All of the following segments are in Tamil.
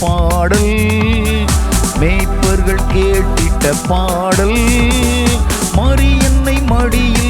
பாடல் மேய்ப்பர்கள் கேட்டிட்ட பாடல் மரியன்னை மடியில்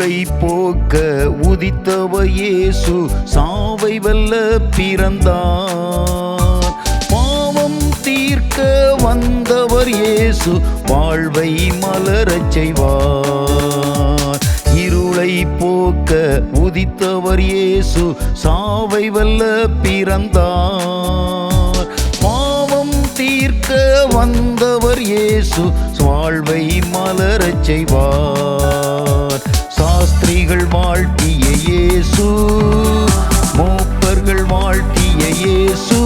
இருளை போக்க உதித்தவர் இயேசு சாவை வல்ல பிறந்தார். பாவம் தீர்க்க வந்தவர் இயேசு வாழ்வை மலரச் செய்வார். இருளை போக்க உதித்தவர் இயேசு சாவை வல்ல பிறந்தார். பாவம் தீர்க்க வந்தவர் இயேசு வாழ்வை மலரச் செய்வார். மூப்பர்கள் வாழ்த்திய இயேசு. மூப்பர்கள் வாழ்த்திய இயேசு.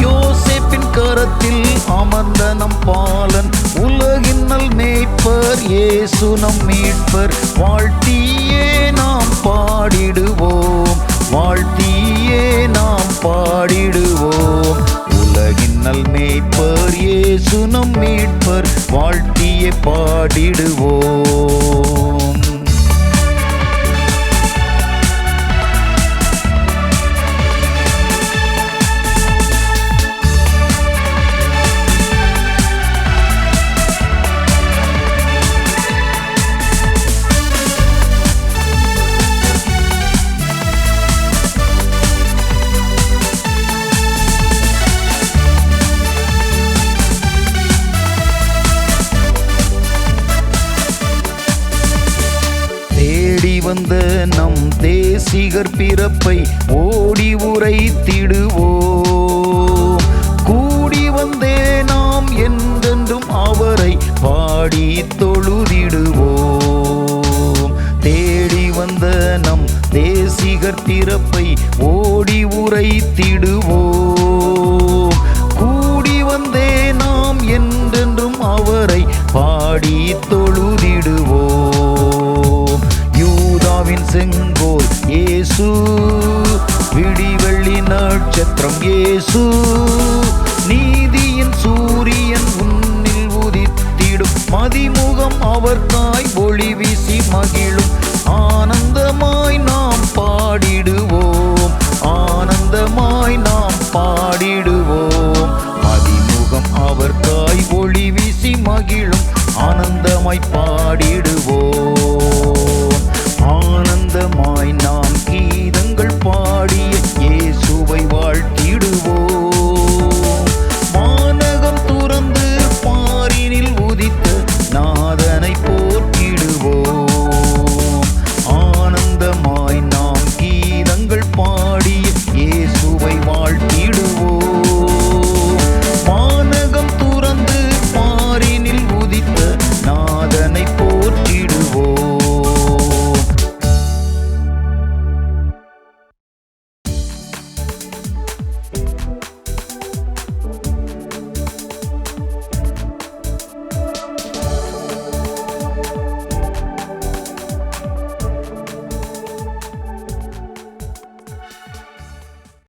யோசேப்பின் கரத்தில் அமர்ந்த நம் பாலன் உலகின் நல் மேய்ப்பர் இயேசு நம் மீட்பர். வாழ்த்தியே நாம் பாடிடுவோம் வாழ்த்தியே நாம் பாடிடுவோம். உலகின் நல் மேய்ப்பர் இயேசு நம் மீட்பர் வாழ்த்தியே பாடிடுவோம். வந்த நம் தேசிகர் பிறப்பை ஓடி உரைத்திடுவோம். கூடி வந்தே நாம் என்றென்றும் அவரை பாடி தொழுதிடுவோம். தேடி வந்த நம் தேசிகர் பிறப்பை ஓடி உரைத்திடுவோம். கூடி வந்தே நாம் என்றென்றும் அவரை பாடி தொழு நட்சத்திரம் இயேசு